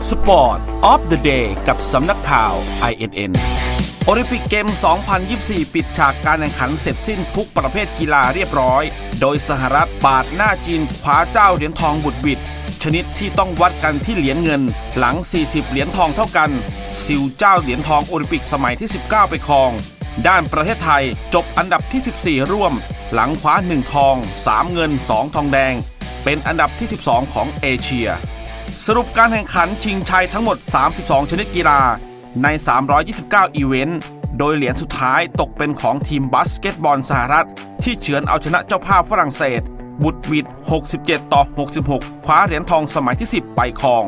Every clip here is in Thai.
Sport of the Day กับสำนักข่าว INN โอลิมปิกเกม 2024 ปิดฉากการแข่งขันเสร็จสิ้นทุกประเภทกีฬาเรียบร้อย โดยสหรัฐปาดหน้าจีนคว้าเจ้าเหรียญทองบุดบิดชนิดที่ต้องวัดกันที่เหรียญเงิน หลัง 40 เหรียญทองเท่ากัน ซิลเจ้าเหรียญทองโอลิมปิกสมัยที่ 19 ไปครอง ด้านประเทศไทยจบอันดับที่ 14 ร่วม หลังคว้า 1 ทอง 3 เงิน 2 ทองแดง เป็นอันดับที่ 12 ของเอเชีย สรุปการแข่งขันชิงชัยทั้งหมด 32 ชนิดกีฬาใน 329 อีเวนต์ โดยเหรียญสุดท้ายตกเป็นของทีมบาสเกตบอลสหรัฐ ที่เฉือนเอาชนะเจ้าภาพฝรั่งเศส บุตรวิด 67 ต่อ 66 คว้าเหรียญทองสมัยที่ 10 ไปครอง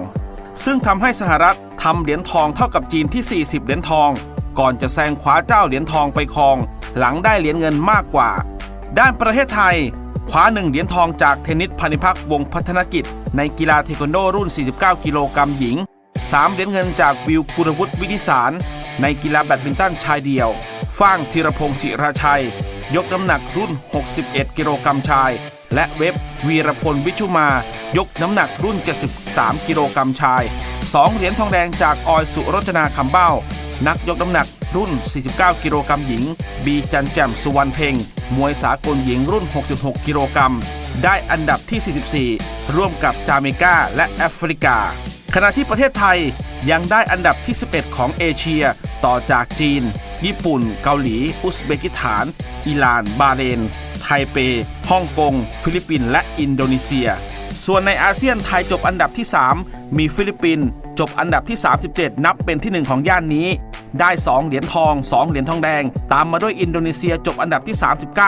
ซึ่งทำให้สหรัฐทำเหรียญทองเท่ากับจีนที่ 40 เหรียญทอง ก่อนจะแซงคว้าเจ้าเหรียญทองไปครอง หลังได้เหรียญเงินมากกว่า ด้านประเทศไทย คว้าหนึ่งเหรียญทองจากเทนนิสพานิพักวงพัฒนกิจ ในกีฬาเทควันโดรุ่น 49 กิโลกรัมหญิง 3 เหรียญเงินจากวิวกุลวุฒิวิทิสาร ในกีฬาแบดมินตันชายเดี่ยว ฟ้างธีรพงศ์ศิราชัย ยกน้ำหนักรุ่น 61 กิโลกรัมชาย และเว็บวีรพลวิชุมา ยกน้ำหนักรุ่น 73 กิโลกรัมชาย 2 เหรียญทองแดงจากออยสุรจนาคำเบ้า นักยกน้ำหนัก รุ่น 49 กิโลกรัมหญิง บีจันแจ่มสุวรรณเพ็งมวยสากลหญิงรุ่น 66 กิโลกรัมได้อันดับที่ 44 ร่วมกับจาเมกาและแอฟริกา ขณะที่ประเทศไทยยังได้อันดับที่ 11 ของเอเชีย ต่อจากจีน ญี่ปุ่น เกาหลี อุซเบกิสถาน อิหร่าน บาเรน ไทเป ฮ่องกง ฟิลิปปินส์และอินโดนีเซีย ส่วนในอาเซียนไทยจบอันดับที่ 3 มีฟิลิปปินส์ จบอันดับที่ 37 นับเป็นที่ 1 ของย่านนี้ ได้ 2 เหรียญทอง 2 เหรียญทองแดง ตามมาด้วยอินโดนีเซียจบอันดับที่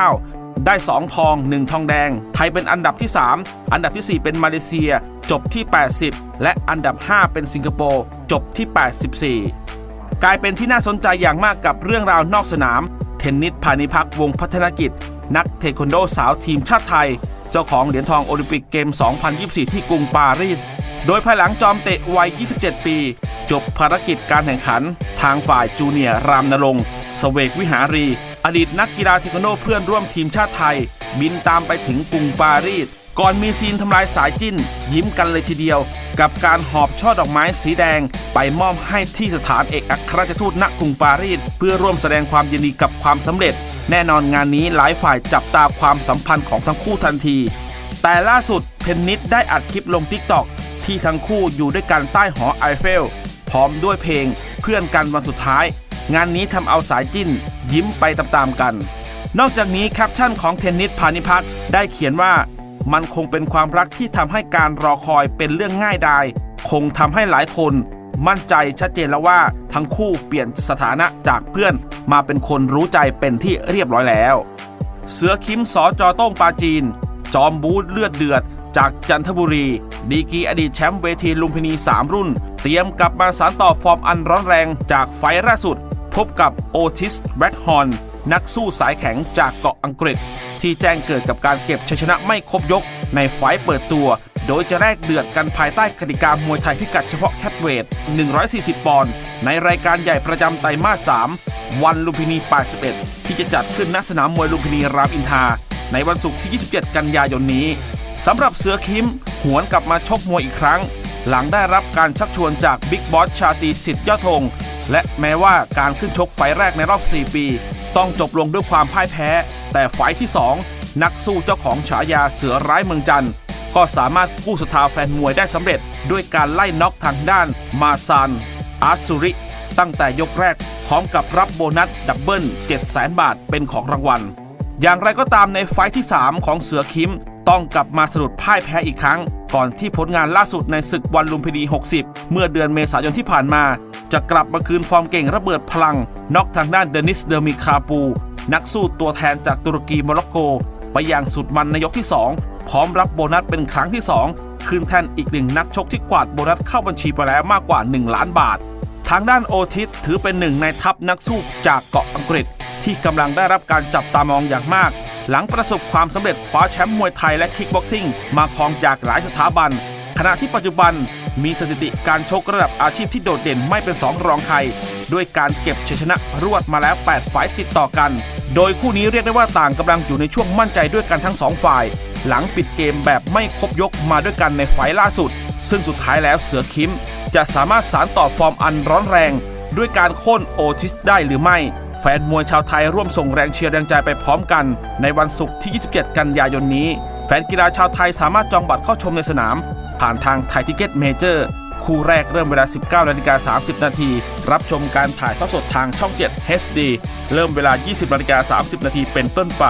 39 ได้ 2 ทอง 1 ทองแดง ไทยเป็นอันดับที่ 3 อันดับที่ 4 เป็นมาเลเซีย จบที่ 80 และอันดับ 5 เป็นสิงคโปร์จบที่ 84 กลายเป็นที่น่าสนใจอย่างมากกับเรื่องราวนอกสนาม เทนนิสพานิพักวงพัฒนกิจ นักเทควันโดสาวทีมชาติไทย เจ้าของเหรียญทองโอลิมปิกเกม 2024 ที่กรุงปารีส โดยภายหลังจอมเตะวัย 27 ปี จบภารกิจการแข่งขัน ทางฝ่ายจูเนียร์รามนรงค์สเวกวิหารี อดีตนักกีฬาเทควันโดเพื่อนร่วมทีมชาติไทย บินตามไปถึงกรุงปารีสก่อนมีซีนทำลายสายจิ้น ยิ้มกันเลยทีเดียว กับการหอบช่อดอกไม้สีแดง ไปมอบให้ที่สถานเอกอัครราชทูตณกรุงปารีสเพื่อร่วมแสดงความยินดีกับความสำเร็จ แน่นอนงานนี้หลายฝ่ายจับตาความสัมพันธ์ของทั้งคู่ทันที แต่ล่าสุดเทนนิสได้อัดคลิปลงทิกตอก ที่ทั้งคู่อยู่ด้วยกันใต้หอไอเฟล พร้อมด้วยเพลงเพื่อนกันวันสุดท้าย งานนี้ทำเอาสายจิ้น ยิ้มไปตามๆกัน นอกจากนี้แคปชั่นของเทนนิสพานิพักได้เขียนว่า มันคงเป็นความรักที่ทำให้การรอคอยเป็นเรื่องง่ายดายคงทำให้หลายคนมั่นใจชัดเจนแล้วว่าทั้งคู่เปลี่ยนสถานะจากเพื่อนมาเป็นคนรู้ใจเป็นที่เรียบร้อยแล้ว เสือคิมสอจอต้งปาจีน จอมบูธเลือดเดือด จากจันทบุรี ดีกีอดีตแชมป์เวทีลุมพินี 3 รุ่น เตรียมกลับมาสานต่อฟอร์มอันร้อนแรงจากไฟล่าสุด พบกับโอทิสแบล็กฮอนนักสู้สายแข็งจากเกาะอังกฤษ ที่แจ้งเกิดกับการเก็บชัยชนะไม่ครบยกในไฟเปิดตัว โดยจะแลกเดือดกันภายใต้กติกามวยไทยพิกัดเฉพาะแคทเวท 140 ปอนด์ ในรายการใหญ่ประจำไตรมาส 3 วันลุมพินี 81 ที่จะจัดขึ้นณสนามมวยลุมพินีรามอินทา ในวันศุกร์ที่ 27 กันยายนนี้ สำหรับเสือคิมหวนกลับมาชกมวยอีกครั้ง หลังได้รับการชักชวนจากบิ๊กบอสชาตีสิทธิ์ยอดธงและแม้ว่าการขึ้นชกไฟแรกในรอบ 4 ปี ต้องจบลงด้วยความพ่ายแพ้ แต่ไฟที่ 2 นักสู้เจ้าของฉายาเสือร้ายเมืองจันทร์ก็สามารถกู้ศรัทธาแฟนมวยได้สำเร็จ ด้วยการไล่น็อกทางด้านมาซานอาสุริ ตั้งแต่ยกแรกพร้อมกับรับโบนัสดับเบิล7 0 0 0 0 บาทเป็นของรางวัล อย่างไรก็ตามในไฟท์ที่ 3 ของเสือคิม ต้องกลับมาสะดุดพ่ายแพ้อีกครั้ง ก่อนที่ผลงานล่าสุดในศึกวันลุมพินี 60 เมื่อเดือนเมษายนที่ผ่านมา จะกลับมาคืนฟอร์มเก่งระเบิดพลังน็อกทางด้านเดนิสเดอร์มิคาปู นักสู้ตัวแทนจากตุรกีโมร็อกโก ไปอย่างสุดมันในยกที่ 2 พร้อมรับโบนัสเป็นครั้งที่ 2 คืนแทนอีกหนึ่งนักชกที่กวาดโบนัสเข้าบัญชีไปแล้วมากกว่า 1 ล้านบาททางด้านโอทิสถือเป็นหนึ่งในทัพนักสู้จากเกาะอังกฤษ ที่กำลังได้รับการจับตามองอย่างมาก หลังประสบความสำเร็จคว้าแชมป์มวยไทยและคิกบ็อกซิ่งมาครองจากหลายสถาบัน ขณะที่ปัจจุบันมีสถิติการชกระดับอาชีพที่โดดเด่นไม่เป็นสองรองใคร ด้วยการเก็บชัยชนะรวดมาแล้ว8ไฟต์ติดต่อกัน โดยคู่นี้เรียกได้ว่าต่างกำลังอยู่ในช่วงมั่นใจด้วยกันทั้งสองฝ่าย หลังปิดเกมแบบไม่ครบยกมาด้วยกันในไฟล์ล่าสุด ซึ่งสุดท้ายแล้วเสือคิม จะสามารถสารต่อฟอร์มอันร้อนแรง ด้วยการโค่นโอทิสได้หรือไม่ แฟนมวยชาวไทยร่วมส่งแรงเชียร์แรงใจไปพร้อมกัน ในวันศุกร์ที่ 27 กันยายนนี้ แฟนกีฬาชาวไทยสามารถจองบัตรเข้าชมในสนาม ผ่านทางไทยทิเก็ตเมเจอร์คู่แรกเริ่มเวลา 19นาฬิกา30 นาที รับชมการถ่ายทอดสดทางช่อง 7 HD เริ่มเวลา 20นาฬิกา30 นาทีเป็นต้นไป